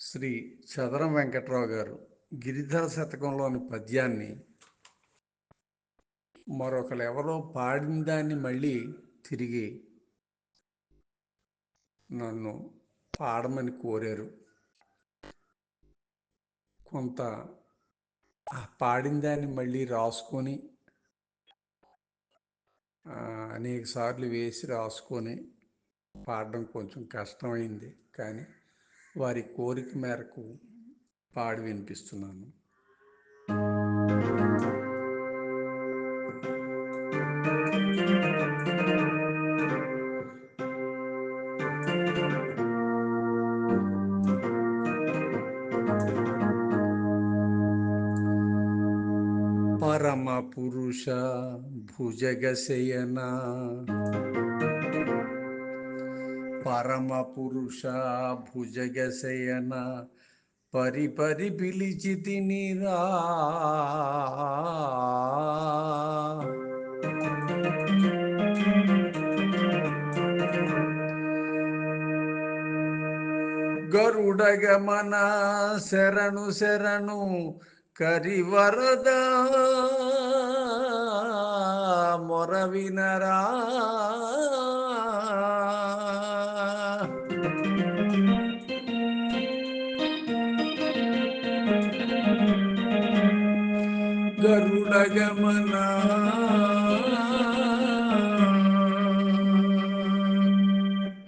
శ్రీ చదరం వెంకట్రావు గారు గిరిధర శతకంలోని పద్యాన్ని మరొకరెవరో పాడిన దాన్ని మళ్ళీ తిరిగి నన్ను పాడమని కోరారు. కొంత ఆ పాడిన దాన్ని మళ్ళీ రాసుకొని అనేక సార్లు వేసి రాసుకొని పాడడం కొంచెం కష్టమైంది. కానీ వారి కోరిక మేరకు పాడి వినిపిస్తున్నాను. పరమ పురుష భుజగశయన పరమ పురుష భుజగశయన పరి పరి పిలిచి తినిరా గరుడగమన శరణు శరణు కరివరద మొర వినరా గరుడగమన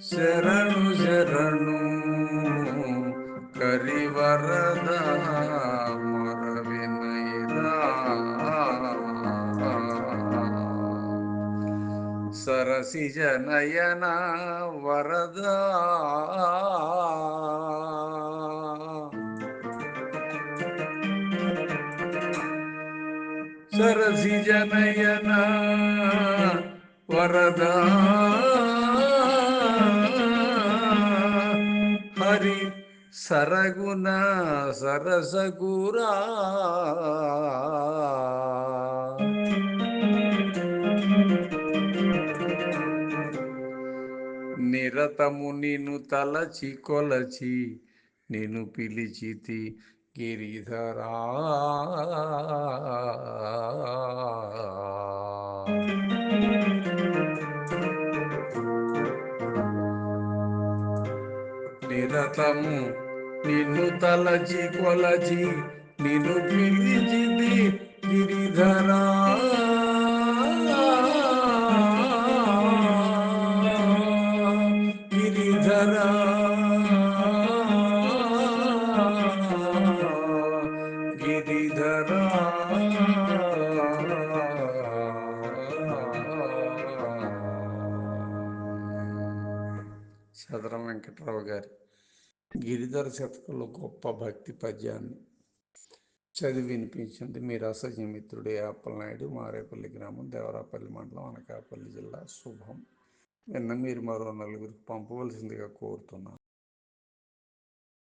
శరణు శరణు కరివరద మొర వినైరా సరసిజ నయన వరద సరసిజ నయన వరద. హరి సరగుణ సరసగురా. నిరతము నిన్ను తలచి కొలచి నిన్ను పిలిచితి గిరిధరా నిరతము నిన్ను తలచి కొలచి నిన్ను పిలిచింది గిరిధరా. గిరిధరా. చదరం వెంకట్రావు గారి గిరిధర శతకంలో గొప్ప భక్తి పద్యాన్ని చదివి వినిపించింది మీ రసజ్ఞ యాపలనాయుడు మారేపల్లి గ్రామం దేవరాపల్లి మండలం అనకాపల్లి జిల్లా. శుభం. నిన్న మీరు మరో నలుగురికి పంపవలసిందిగా కోరుతున్నాను.